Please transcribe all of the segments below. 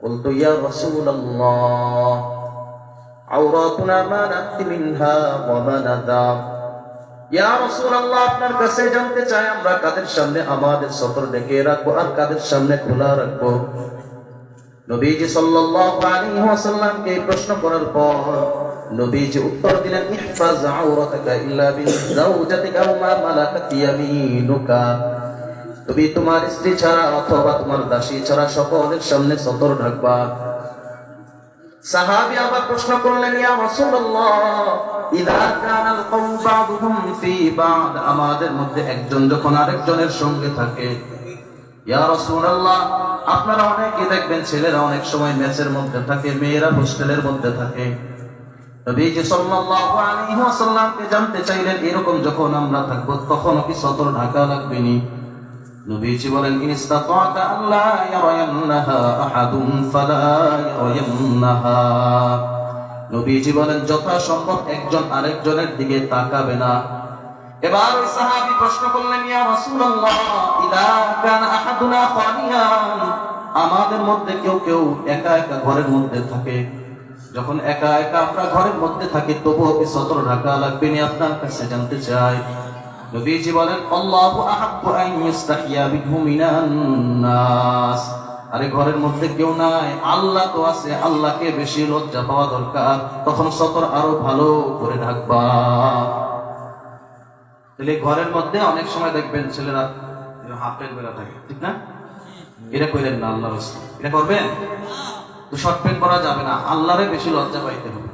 قلت يا رسول الله عوراتنا ما نأتي منها وما ندع ইয়া রাসূলুল্লাহ আপনার কাছে জানতে চাই আমরা কাদের সামনে আমাদের সতর ডেকে রাখবো আর কাদের সামনে খোলা রাখবো নবীজি সাল্লাল্লাহু আলাইহি ওয়াসাল্লামকে এই প্রশ্ন করার পর নবীজি উত্তর দিলেন ইহফাজ আওরাতাকা ইল্লা বিজাওজাতিকা ওয়া মা মালাকাত ইয়ামিনুকা তুমি তোমার স্ত্রী ছাড়া অথবা তোমার দাসী ছাড়া সকলের সামনে সতর ঢাকবা। সাহাবী আবার প্রশ্ন করলেন, ইয়া রাসূলুল্লাহ, ইদা কানাল কওম বা'দুহুম ফি বা'দ? আমাদের মধ্যে একজন যখন আরেকজনের সঙ্গে থাকে, ইয়া রাসূলুল্লাহ, আপনারা অনেকে দেখবেন ছেলেরা অনেক সময় ম্যাচের মধ্যে থাকে, মেয়েরা হোস্টেলের মধ্যে থাকে। নবীজি সাল্লাল্লাহু আলাইহি ওয়াসাল্লামকে জানতে চাইলেন, এরকম যখন আমরা থাকব তখন কি সতর ঢাকা লাগবে নি? নবীজি বলেন, ইন ইসতাতা'তা আল্লা ইয়ারায়ান্নাহা আহাদুন ফালা ইয়ারায়ান্নাহা। নবীজি বলেন, যথাসম্ভব একজন আরেকজনের দিকে তাকাবে না। এবার সাহাবী প্রশ্ন করলেন, ইয়া রাসূলুল্লাহ, ইদা কানা আহাদুনা খালিয়ান আমাদের মধ্যে কেউ কেউ একা একা ঘরের মধ্যে থাকে। যখন একা একা আমরা ঘরের মধ্যে থাকি, তবুও সতর ঢাকা লাগবে নি? আপনার কাছে জানতে চাই। নবীজি বলেন, আল্লাহু আহাব্বু আন ইস্তাহিয়া বিহু মিনান নাস। আরে ঘরের মধ্যে কেউ নাই, আল্লাহ তো আছে, আল্লাহকে বেশি লজ্জা পাওয়া দরকার। তখন সতর আরও ভালো করে ঢাকবা। তাহলে ঘরের মধ্যে অনেক সময় দেখবেন ছেলেরা হাফ পরা থাকে, ঠিক না? এটা কইলেন না আল্লাহ এটা করবেন? তো শর্ট প্যান্ট পরা যাবে না, আল্লাহরে বেশি লজ্জা পাইতে হবে।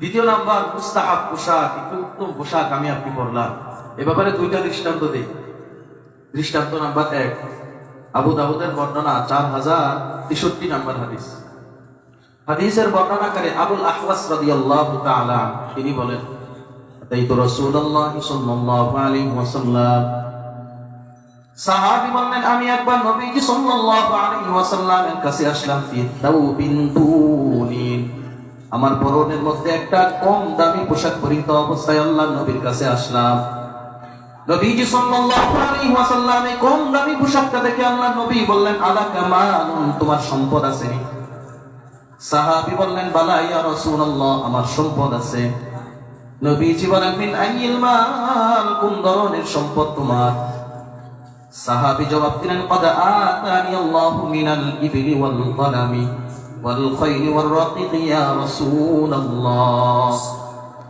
দ্বিতীয় নাম্বার, মুস্তাহাব পোশাক, একটু উত্তম পোশাক আমি আপনি পরলাম। এ ব্যাপারে দুইটা দৃষ্টান্ত দিই। দৃষ্টান্ত নাম্বার এক, আবু দাবুদের বর্ণনা চার হাজার তেষট্টি নাম্বার হাদিস। হাদিসের বর্ণনাকারী আবুল তিনি বলেন ওয়াসাল্লাম। বললেন, আমি একবার নবীজি ওয়াসাল্লামের কাছে আসলাম আমার পরনের মধ্যে একটা কম দামি পোশাক পরিহিত অবস্থায় আল্লাহ নবীর কাছে আসলাম। নবীজি সাল্লাল্লাহু আলাইহি ওয়াসাল্লামে কম দামি পোশাকটা দেখে আল্লাহ নবী বললেন, আলা কামালুন, তোমার সম্পদ আছে। সাহাবী বললেন, বালা, ইয়া রাসূলুল্লাহ, আমার সম্পদ আছে। নবীজি বলেন, মিন আইয়িল মাল, কোন ধরনের সম্পদ তোমার? সাহাবী জবাব দিলেন, কদ আতানি আল্লাহু মিনাল ইবলি ওয়াল গনামি ওয়াল খাইলি ওয়ার রাকিকি, ইয়া রাসূলুল্লাহ।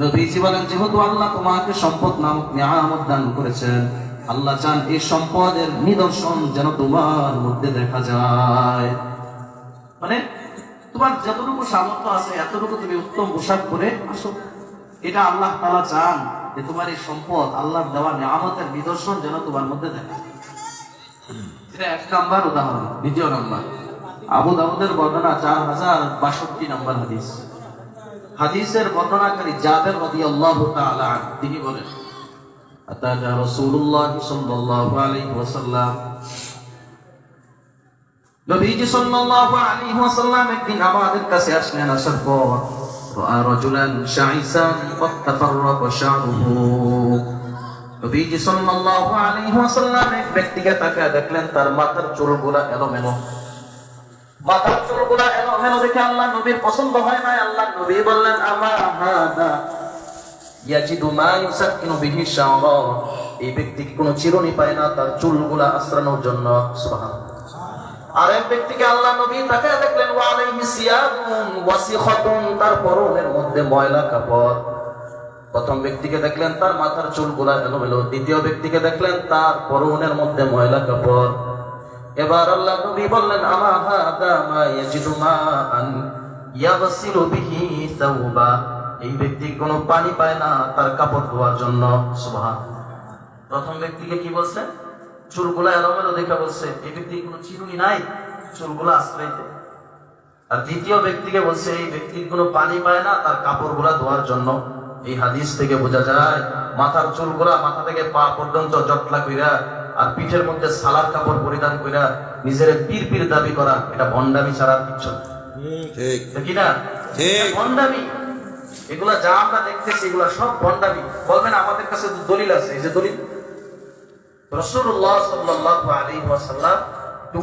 নবীজি বলেন, যেহেতু আল্লাহ তোমাকে সম্পদ নামক নিয়ামত দান করেছেন, আল্লাহ চান এই সম্পদের নিদর্শন যেন তোমার মধ্যে দেখা যায়। মানে তোমার যতটুকু সামর্থ্য আছে, এতটুকু তুমি উত্তম পোশাক পরে আসো। এটা আল্লাহ তাআলা চান যে তোমার এই সম্পদ, আল্লাহর দেওয়া নিয়ামতের নিদর্শন যেন তোমার মধ্যে দেখা এটা এক নাম্বার উদাহরণ। দ্বিতীয় নাম্বার। আবু দাউদের বর্ণনা চার হাজার বাষট্টি নাম্বার হাদিস। হাদিসের বর্ণনাকারী যাদের রদি আল্লাহ তিনি বলেন এক ব্যক্তিকে তাকে দেখলেন, তার মাথার চুলগুলা এলোমেলো। মাথার চুলগুলা দেখে আল্লাহ নবীর পছন্দ হয় আল্লাহ নবী বললেন এই ব্যক্তি কোনো চিরুনি না? তার চুলগুলা জন্য ব্যক্তিকে আল্লাহ নবী তাকায় দেখলেন তার পরনের মধ্যে ময়লা কাপড়। প্রথম ব্যক্তিকে দেখলেন, তার মাথার চুলগুলা এলোমেলো। দ্বিতীয় ব্যক্তিকে দেখলেন, তার পরনের মধ্যে ময়লা কাপড়। এবার আল্লাহ নবী বললেন, আমা হাদা মা ইয়াজিদু মাআন ইয়াগসিলু বিহি সাওবা? এই ব্যক্তি কোনো পানি পায় না তার কাপড় ধোয়ার জন্য। সুবহান। প্রথম ব্যক্তিকে কি বলছেন চুলগুলা এলোমেলো দেখা বলছে, এই ব্যক্তি কোনো চিরুনি নাই, চুলগুলা আশ্রয় দেয় আর দ্বিতীয় ব্যক্তিকে বলছে, এই ব্যক্তি কোনো পানি পায় না তার কাপড়গুলা ধোয়ার জন্য। এই হাদিস থেকে বোঝা যায়, মাথার চুলগুলা মাথা থেকে পা পর্যন্ত জটলা কইরা আর পিঠের মধ্যে সালার কাপড় পরিধান কইরা নিজের পীর পীর দাবি করা এটা ভণ্ডামি ছাড়া কিচ্ছু না। ঠিক। না? ভণ্ডামি। এগুলা যা আমরা দেখতেছি এগুলা সব ভণ্ডামি। বলবেন আমাদের কাছে দলিল আছে। এই যে দলিল। রসুল্লাহ ওয়াসাল্লাম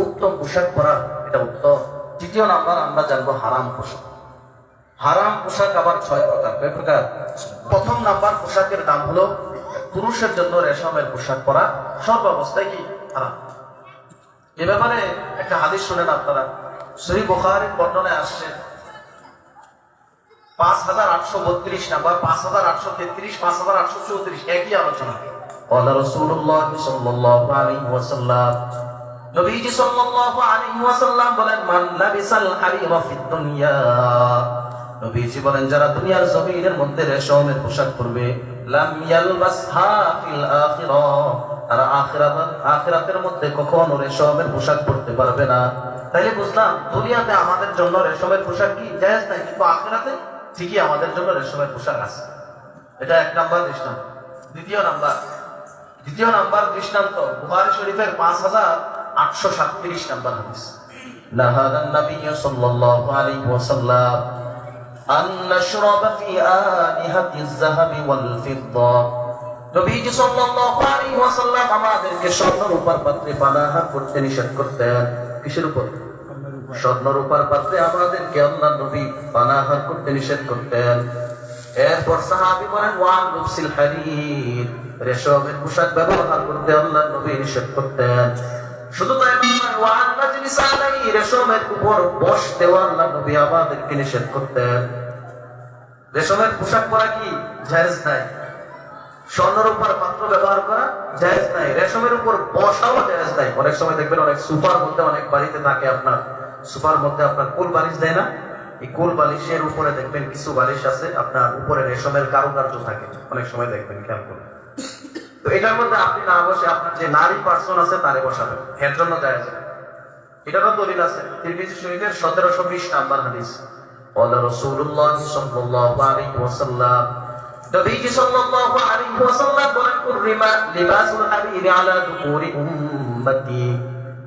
উত্তম পোশাক পরা এটা উত্তম। তৃতীয় নাম্বার আমরা জানব হারাম পোশাক। হারাম পোশাক আবার ছয় প্রকার। কয় প্রকার? প্রথম নাম্বার পোশাকের দাম হলো পুরুষের জন্য রেশমের পোশাক পরা সর্বাবস্থায় কি হারাম এ ব্যাপারে একটা হাদিস শুনেন আপনারা সহি বুখারীর বর্ণনায় আসছে পাঁচ হাজার আটশো বত্রিশ নাম্বার পাঁচ হাজার আটশো তেত্রিশ পাঁচ হাজার আটশো চৌত্রিশ একই আলোচনা قال رسول الله صلى الله عليه وسلم নবীজি সাল্লাল্লাহু আলাইহি ওয়াসাল্লাম বলেন মান লাবিসাল হারিরা ফিদ দুনিয়া নবীজি বলেন যারা দুনিয়ার জমিনের মধ্যে রেশমের পোশাক পরবে লাম ইয়ালবাসহা ফিল আখিরাহ তারা আখিরাত, আখিরাতের মধ্যে কখনো রেশমের পোশাক পরতে পারবে না। তাইলে বুঝলাম, দুনিয়াতে আমাদের জন্য রেশমের পোশাক কি? জায়েজ নাই, কিন্তু আখিরাতে ঠিকই আমাদের জন্য রেশমের পোশাক আছে। এটা এক নাম্বার দৃষ্টান্ত। দ্বিতীয় নাম্বার। দ্বিতীয় নাম্বার দৃষ্টান্ত, বুখারী শরীফের পাঁচ হাজার আটশো সাতত্রিশ নাম্বার হাদিস। লাহাদান নবী সাল্লাল্লাহু আলাইহি ওয়াসাল্লাম أن نشرب في آنية الذهب والفضة নবীজি সাল্লাল্লাহু আলাইহি ওয়াসাল্লাম আমাদেরকে স্বর্ণ রূপার পাত্রে পানাহার করতে নিষেধ করতেন কিসের উপর স্বর্ণ রূপার পাত্রে আমাদেরকে আল্লাহ নবী পানাহার করতে নিষেধ করতেন এরপর সাহাবী বলেন ওয়ান লুবসিল হারির রেশমের পোশাক ব্যবহার করতে আল্লাহ নবী নিষেধ করতেন শুধু তাই নয় ওয়ান মাজলিস আলাইহি রেশমের উপর বসতেও আল্লাহ নবী আমাদেরকে নিষেধ করতেন। রেশমের পোশাক পরা কি? জায়েজ নাই। স্বর্ণের উপর পাত্র ব্যবহার করা জায়েজ নাই। রেশমের উপর বসাও জায়েজ নাই। অনেক সময় দেখবেন অনেক সুপার মধ্যে অনেক বাড়িতে থাকে আপনার। সুপার মধ্যে আপনার কোল বালিশ দেয় না। এই কোল বালিশের উপরে দেখবেন কিছু বালিশ আছে, আপনার উপরে রেশমের কারুকার্য থাকে। অনেক সময় দেখবেন, খেয়াল করুন। তো এটার মধ্যে আপনি না বসে আপনার যে নারী পার্সন আছে তারে বসাবেন এর জন্য জায়েজ নাই। এটারও দলিল আছে তিরমিজি শরীফের সতেরোশো বিশ নাম্বার হাদিস قال رسول الله صلى الله عليه وسلم নবীজি সাল্লাল্লাহু আলাইহি ওয়াসাল্লাম বলেন কুররিমা লিবাসুল হারিরি আলা দুকুরি উম্মতি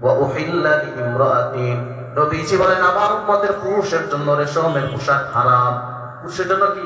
ওয়া উহিল্লা লিইমরাতিন নবীজি বলেন আমার উম্মতের পুরুষের জন্য রেশমের পোশাক হারাম পুরুষের জন্য কি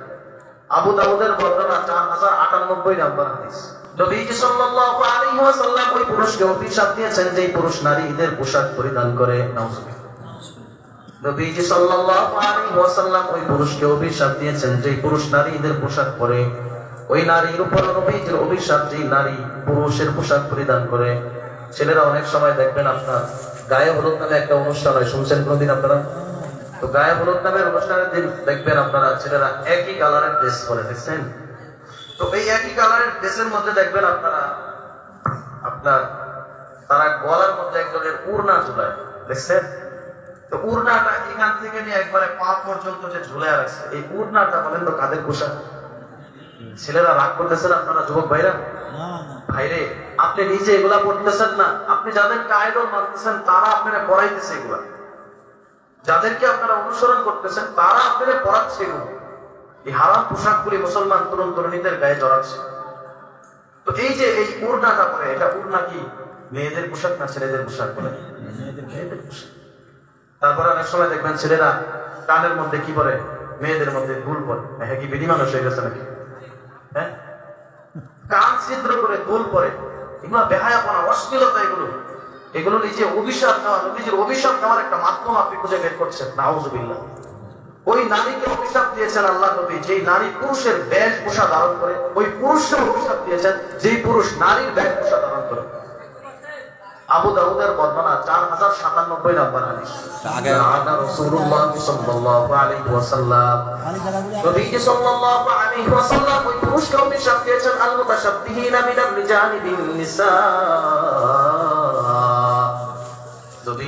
আবু দাউদের বর্ণনা চার হাজার আটানব্বই নাম্বার হাদিস। অভিশাপ দিয়েছেন পুরুষ নারী ঈদের পোশাক পরিধান করে পরে, ওই অভিশাপ যে নারী পুরুষের পোশাক পরিধান করে। ছেলেরা অনেক সময় দেখবেন আপনার গায়ে হলুদ নামে একটা অনুষ্ঠান হয়, শুনছেন কোনদিন আপনারা? তো গায়ে হলুদ নামের অনুষ্ঠানের দিন দেখবেন আপনারা ছেলেরা একই কালারের ড্রেস পরে, দেখছেন? তো এই একই কালারের ড্রেসের মধ্যে দেখবেন আপনারা, আপনার তারা গলার মধ্যে একজনের উড়না ঝুলায়, দেখছেন? তো উড়নাটা এখান থেকে নিয়ে একবারে পা পর্যন্ত যে ঝুলে রাখছে, এই উড়নাটা বলেন তো কাদের পোশাক? ছেলেরা রাগ করতেছেন আপনারা, যুবক ভাইরা? ভাইরে, আপনি নিজে এগুলা পড়তেছেন না, আপনি যাদেরকে আইডল মানতেছেন, তারা আপনারা পড়াইতেছে এগুলা। যাদেরকে আপনারা অনুসরণ করতেছেন, তারা আপনাদের পড়াচ্ছে এগুলো এই হারাম পোশাকগুলি মুসলমান তরুণ তরুণীদের গায়ে জড়াচ্ছে। তো এই যে এই উড়নাটা পরে, এটা উড়না কি? মেয়েদের পোশাক না ছেলেদের পোশাক পরে মেয়েদের পোশাক। তারপরে অনেক সময় দেখবেন ছেলেরা কানের মধ্যে কি পরে? মেয়েদের মধ্যে ভুল পরে। হ্যাঁ কি বেদি মানুষ হয়ে গেছে নাকি? হ্যাঁ? কান ছিদ্র করে দুল পরে। এগুলো বেহায়াপনা, অশ্লীলতা এগুলো। এগুলো নিজে অভিশাপ নেওয়া নিজের অভিশাপ নেওয়ার একটা মাধ্যম আপনি খুঁজে বের করছেন নাউজুবিল্লাহ। ওই নারীকে অভিশাপ দিয়েছেন আল্লাহ নবী যেই নারী পুরুষের বেশ পোশাক ধারণ করে ওই পুরুষের অভিশাপ দিয়েছেন যেই পুরুষ নারীর বেশ পোশাক ধারণ করে। আবু দাউদের বর্ণনা চার হাজার সাতানব্বই নম্বর হাদিস। আগে- আনা সাল্লাল্লাহু আলাইহি ওয়াসাল্লাম। নবীজি সাল্লাল্লাহু আলাইহি ওয়াসাল্লাম ওই পুরুষকে অভিশাপ দিয়েছেন আল মুতাশাব্বিহিনা বিন নিসা।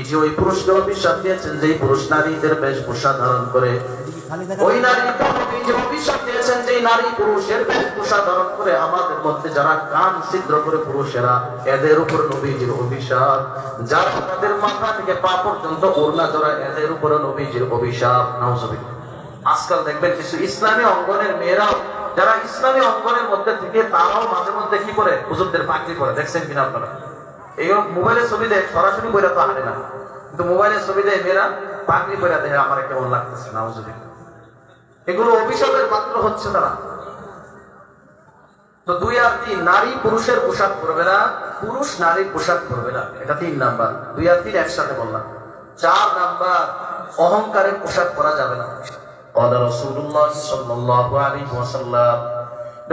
নবীজি ওই পুরুষকে অভিশাপ দিয়েছেন, যেই পুরুষ নারীদের বেশভূষা ধারণ করে। ওই নারী যে নারী পুরুষের বেশভূষা ধারণ করে আমাদের মধ্যে যারা কান ছিদ্র করে পুরুষেরা, এদের উপর নবীজির অভিশাপ। যারা তাদের মাথা থেকে পা পর্যন্ত ওড়না এদের নবীজির অভিশাপ। আজকাল দেখবেন কিছু ইসলামী অঙ্গনের মেয়েরাও, যারা ইসলামী অঙ্গনের মধ্যে থেকে, তারাও মাঝে মধ্যে কি করে? হুজুরদের পাকড়ি করে দেখছেন কিনা আপনারা? এই মোবাইলের ছবি দেয় সরাসরি বইরা তো হাঁটে না কিন্তু মোবাইলের ছবি দেয় মেয়েরা পাকড়ি করে দেখে আমার কেমন লাগতেছে নাউজুবিল্লাহ এগুলো অভিশাপের পাত্র হচ্ছে তারা তো দুই আর তিন নারী পুরুষের পোশাক পরবে না পুরুষ নারীর পোশাক পরবে না এটা তিন নাম্বার দুই আর তিন একসাথে বললাম চার নাম্বার অহংকারের পোশাক পরা যাবে না قال رسول الله صلى الله عليه وسلم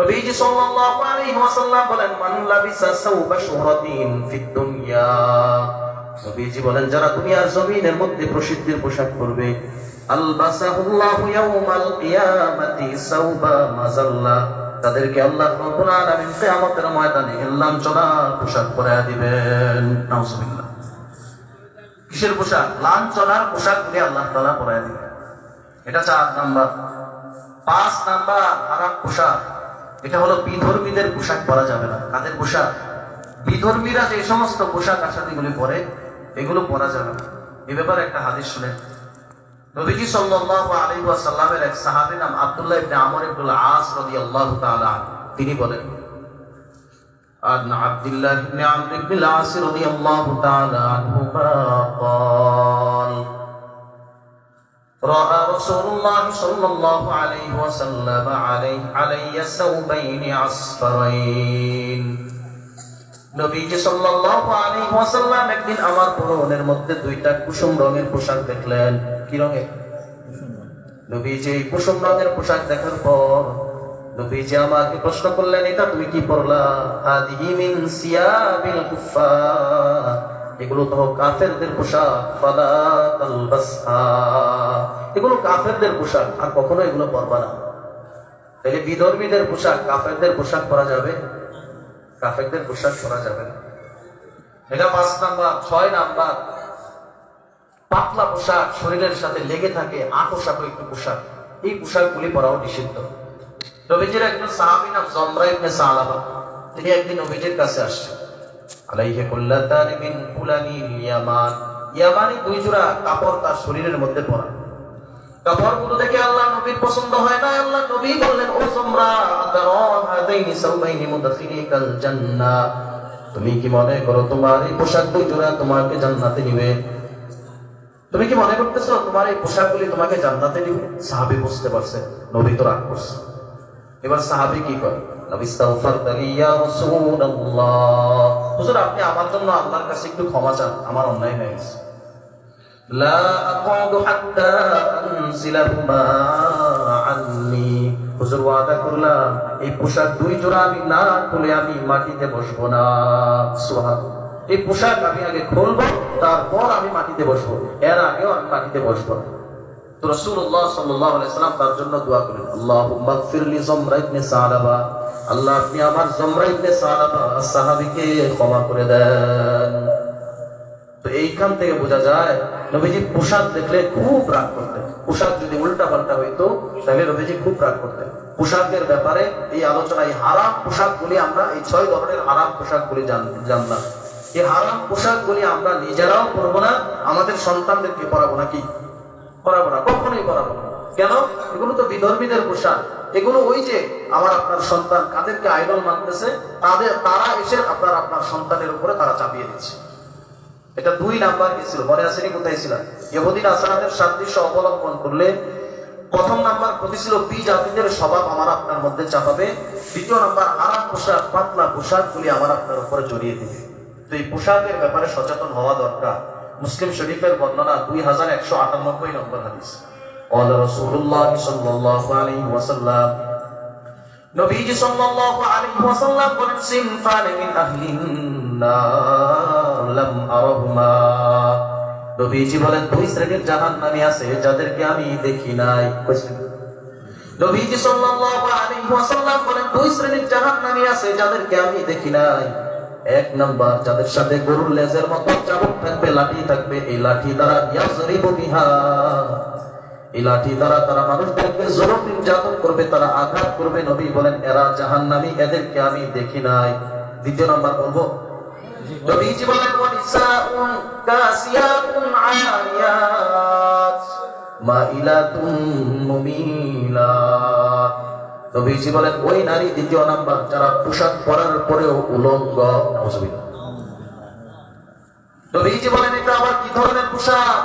নবীজি সাল্লাল্লাহু আলাইহি ওয়াসাল্লাম বলেন, মান লাবিসা সাওবা শুহরাতিন ফিদ দুনিয়া। নবীজি বলেন, যারা দুনিয়ার জমিনের মধ্যে প্রসিদ্ধির পোশাক পরবে, আলবাসাহুল্লাহু ইয়াউমাল কিয়ামাতি সাওবা মাযাল্লা তাদেরকে আল্লাহ রাব্বুল আলামিন কিয়ামতের ময়দানে লাঞ্ছনা পোশাক পরায়া দিবেন। নাউজুবিল্লাহ। কিসের পোশাক? লাঞ্ছনার পোশাক দিয়ে আল্লাহ তাআলা পরায়া দিবেন। এটা চার নাম্বার। পাঁচ নাম্বার, হারাম পোশাক। এটা হলো বিধর্মীদের পোশাক পরা যাবে না কাদের পোশাক বিধর্মীরা যে সমস্ত পোশাক আশাদিগুলি পরে এগুলো পরা যাবে না এ ব্যাপারে একটা হাদিস শুনেন নবীজি সাল্লাল্লাহু আলাইহি ওয়াসাল্লামের এক সাহাবী নাম আব্দুল্লাহ ইবনে আমর ইবনুল আস রাদিয়াল্লাহু তাআলা আনহু। তিনি বলেন عن عبد الله بن عمرو بن العاص رضي الله تعالى عنهما قال رأى رسول الله صلى الله عليه وسلم عليه علي ثوبين عصفرين নবীজি সাল্লাল্লাহু আলাইহি ওয়াসাল্লাম একদিন আমার পরনের মধ্যে দুইটা কুসুম রঙের পোশাক দেখলেন কি রঙের নবীজি এই কুসুম রঙের পোশাক দেখার পর নবীজি আমাকে প্রশ্ন করলেন এটা তুমি কি পরলা হাদিহি মিন সিয়াবিল কুফার এগুলো তো কাফেরদের পোশাক। এগুলো কাফেরদের পোশাক, আর কখনো এগুলো পরবা না। তাহলে বিধর্মীদের পোশাক, কাফেরদের পোশাক পরা যাবে? কাফেরদের পোশাক পরা যাবে না। এটা পাঁচ নাম্বার, ছয় নাম্বার। পাতলা পোশাক শরীরের সাথে লেগে থাকে আকোশাক একটু পোশাক। এই পোশাকগুলি পরাও নিষিদ্ধ। নবীজির একজন সাহাবী নাম জমরা ইবনে সালাবা তিনি একদিন নবীজির কাছে আসছেন। কুল্লাতান মিন ইয়ামান। ইয়ামানি দুই জোড়া কাপড় তার শরীরের মধ্যে পরা। কাপড়গুলো দেখে আল্লাহ নবীর পছন্দ হয় না, আল্লাহ নবী বললেন, ও হাদাইনি জান্নাহ তুমি কি মনে করো তোমার এই পোশাক দুই জোড়া তোমাকে জান্নাতে নিবে? তুমি কি মনে করতেছো তোমার এই পোশাকগুলি তোমাকে জান্নাতে নিবে? সাহাবী বুঝতে পারছে নবী তো রাগ করছে। এবার সাহাবী কি করে? আমার জন্য কাছে একটু ক্ষমা চান, আমার অন্যায় হয়ে গেছে। করলাম, এই পোশাক দুই জোড়া আমি না খুলে আমি মাটিতে বসবো না। এই পোশাক আমি আগে খুলবো, তারপর আমি মাটিতে বসবো। এর আগেও আমি মাটিতে বসবো না। তো আলাইহি সাল্লাম তার জন্য দোয়া করেন ইবনে সালাবা আল্লাহ, আপনি আমার ইবনে সালাবা ক্ষমা করে দেন। তো এইখান থেকে বোঝা যায়, নবীজি পোশাক দেখলে খুব রাগ করতেন। পোশাক যদি উল্টা পাল্টা হইতো, তাহলে নবীজি খুব রাগ করতেন। পোশাকের ব্যাপারে এই আলোচনায় হারাম পোশাকগুলি আমরা, এই ছয় ধরনের হারাম পোশাকগুলি জান- জানলাম। এই হারাম পোশাকগুলি আমরা নিজেরাও পরবো না, আমাদের সন্তানদেরকে পরাবো না কি পরাবো না, কখনোই পরাবো না। কেন? এগুলো তো বিধর্মীদের পোশাক। এগুলো ওই যে আমার আপনার সন্তান কাদেরকে আইডল মানতেছে, তাদের তারা এসে আপনার আপনার সন্তানের উপরে তারা চাপিয়ে দিচ্ছে। এটা দুই নাম্বার কি ছিল? মনে আসেনি কোথায় ইহুদিন আসানাদের সাদৃশ্য অবলম্বন করলে প্রথম নাম্বার ক্ষতি ছিল বি জাতিদের স্বভাব আমার আপনার মধ্যে চাপাবে। দ্বিতীয় নাম্বার আরাম পোশাক, পাতলা পোশাকগুলি আমার আপনার উপরে জড়িয়ে দিবে। তো এই পোশাকের ব্যাপারে সচেতন হওয়া দরকার। মুসলিম শরীফের বর্ণনা দুই হাজার একশো আটানব্বই নম্বর হাদিস قال رسول الله صلى الله عليه وسلم নবীজি সাল্লাল্লাহু আলাইহি ওয়াসাল্লাম বলেন সিনফান মিন আহলিন নার লাম আরহুমা নবীজি বলেন দুই শ্রেণীর জাহান্নামী আছে যাদেরকে আমি দেখি নাই কইছেন নবীজি সাল্লাল্লাহু আলাইহি ওয়াসাল্লাম বলেন দুই শ্রেণীর জাহান্নামী আছে যাদেরকে আমি দেখি নাই এক নাম্বার, যাদের সাথে গরুর লেজের মতো চাবুক থাকবে, লাঠি থাকবে, এই লাঠি দ্বারা এই লাঠি দ্বারা তারা মানুষদেরকে জরুর নির্যাতন করবে, তারা আঘাত করবে। নবী বলেন, এরা জাহান্নামী, এদেরকে আমি দেখি নাই। দ্বিতীয় নাম্বার বলব নবীজি বলেন ওয়ানিসাউন কাসিয়াতুন আরিয়াত মাইলাতুন মুমিলাত। নবীজি বলেন ওই নারী দ্বিতীয় নাম্বার যারা পোশাক পরার পরেও উলঙ্গ নবীজি বলেন এটা আবার কি ধরনের পোশাক?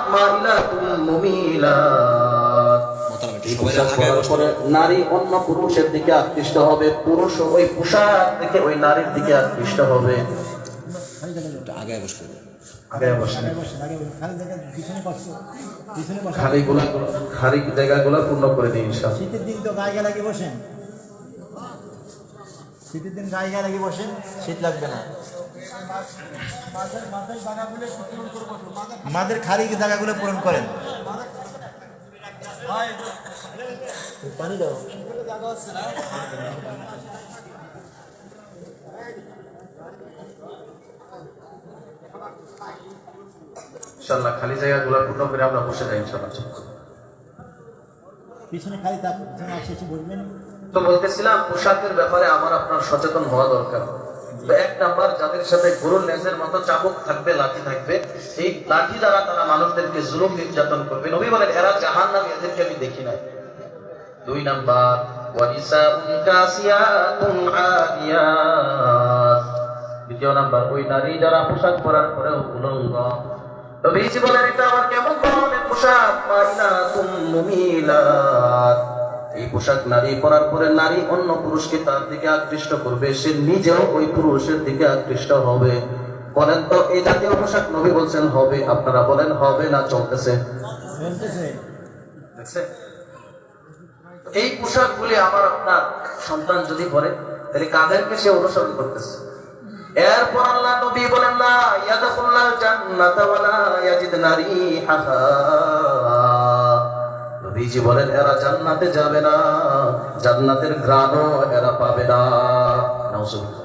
বসুন। পরে নারী অন্য পুরুষের দিকে আকৃষ্ট হবে পুরুষ ওই পোশাক দেখে ওই নারীর দিকে আকৃষ্ট হবে। আগে খালি গুলা খালি জায়গাগুলো পূর্ণ করে দিই শীতের দিন তো গায়ে লাগিয়ে বসেন। শীতের দিন গায়ে গায়ে লাগিয়ে বসেন শীত লাগবে না। মাদের খালি জায়গাগুলো পূরণ করেন। পানি দাও। ইনশাআল্লাহ খালি জায়গাগুলো পূর্ণ করে আমরা বসে যাই ইনশাআল্লাহ পিছনে খালি তাপ পিছনে আসে বসবেন। তো বলতেছিলাম, পোশাকের ব্যাপারে আমার আপনার সচেতন হওয়া দরকার। এক নাম্বার, যাদের সাথে গরুর লেজের মতো চাবুক থাকবে, লাঠি থাকবে এই লাঠি দ্বারা তারা মানুষদেরকে জুলুম নির্যাতন করবে। নবী বলেন, এরা জাহান নামে এদেরকে আমি দেখি নাই। দুই নাম্বার দ্বিতীয় নাম্বার, ওই নারী যারা পোশাক পরার পরেও উলঙ্গ। নবীজি বলেন, এটা আবার কেমন ধরনের পোশাক? মাইনাতুম মুমিলাত। এই পোশাক নারী পরার পরে নারী অন্য পুরুষকে তার দিকে আকৃষ্ট করবে সে নিজেও ওই পুরুষের দিকে আকৃষ্ট হবে। বলেন তো এই জাতীয় পোশাক নবী বলছেন হবে? আপনারা বলেন হবে না চলতেছে? এই পোশাকগুলি আমার আপনার সন্তান যদি পরে তাহলে কাদেরকে সে অনুসরণ করতেছে? এরপর আল্লাহ নবী বলেন না ইয়াদখুল্লাল জান্নাতা ওয়ালা ইয়াজিদ নারিহাহা নবীজি বলেন এরা জান্নাতে যাবে না। জান্নাতের গ্রাণও এরা পাবে না। নাউজুবিল্লাহ।